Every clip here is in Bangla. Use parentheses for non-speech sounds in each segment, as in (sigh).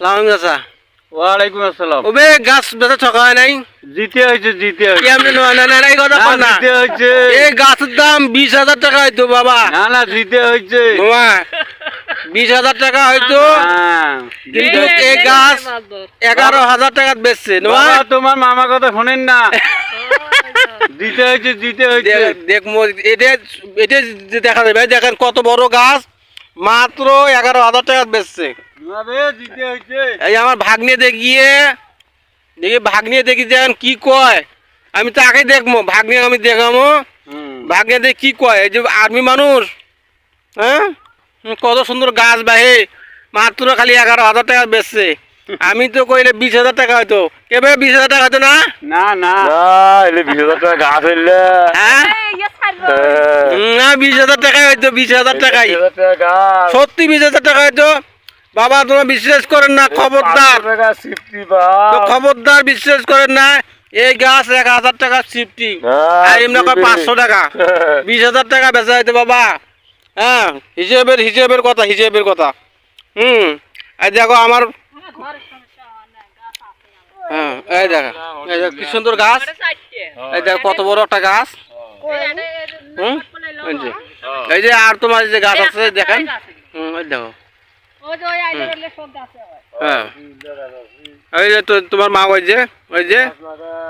সালাম চাচা। ওয়ালাইকুম আসসালাম। ওবে গাছ বেচা হয় নাই? জিতে হয়েছে জিতে কি আপনি না না না এই কথা না, না। জিতে হয়েছে এই গাছের দাম বিশ হাজার টাকা হইতো বাবা। না না জিতে হয়েছে বাবা বিশ হাজার টাকা হয়তো। হ্যাঁ, কিন্তু এই গাছ এগারো হাজার টাকা বেচছে। তোমার মামা কথা শোনেন না। (laughs) জিতে হয়েছে জিতে হয়েছে দেখ এটা এটা যে দেখা যাবে দেখেন কত বড় গাছ। মাত্র এগারো হাজার টাকা বেচছে। এই আমার ভাগ্নে দেখিয়ে দেখি ভাগ্নে দেখি দেখেন কি কয়। আমি তাকে দেখব ভাগ্নে আমি দেখাবো। ভাগ্নে দেখি কি কয় এই যে আর্মি মানুষ হ্যাঁ? কত সুন্দর গাছ বাহে মাত্র খালি এগারো হাজার টাকা বেচছে। আমি তো কইলে বিশ হাজার টাকা হয়তো কেবে বিশ হাজার টাকা হয়তো না? না না। বিশ হাজার টাকা গাছ হইলে হ্যাঁ? না বিশ হাজার টাকাই হয়তো বিশ হাজার টাকাই বিশ হাজার টাকা গাছ সত্যি বিশ হাজার টাকা হয়তো বাবা তোমরা বিশ্বাস করেন না খবরদার। তো খবরদার বিশ্বাস করেন না এই গাছ এক হাজার টাকা সিফটি। আর এমনি কয় পাঁচশো টাকা। (laughs) বিশ হাজার টাকা বেচা হইতে বাবা। হ্যাঁ হিসেবের হিসেবের কথা হিসেবের কথা। হুম এই দেখো আমার হ্যাঁ এই দেখো এই দেখো কি সুন্দর গাছ। এই দেখো কত বড় একটা গাছ। হুম? এই যে আর তোমার যে গাছ আছে দেখেন। হুম দেখো। হ্যাঁ। এই যে তো তোমার মা ওই যে ওই যে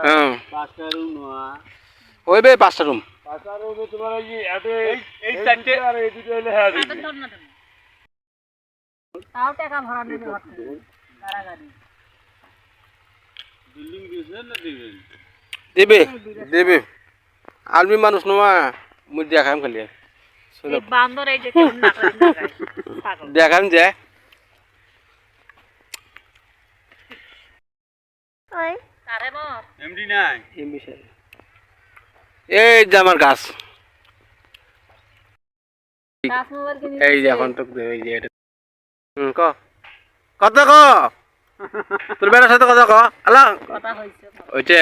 হ্যাঁ। পাঁচটা room নোয়া। ওই বে পাঁচটা রুম হ্যাঁ দিবে। দেবে দেবে। আর্মি মানুষ নোয়া। মুই দেখাম খালি। এই বান্দর এই যে দেখাম যে? এই যে আমার গাছ। এই যে এখন তো এই যে এটা হুম ক। কত ক। তোর বেটার সাথে কথা ক। আলা কথা হইছে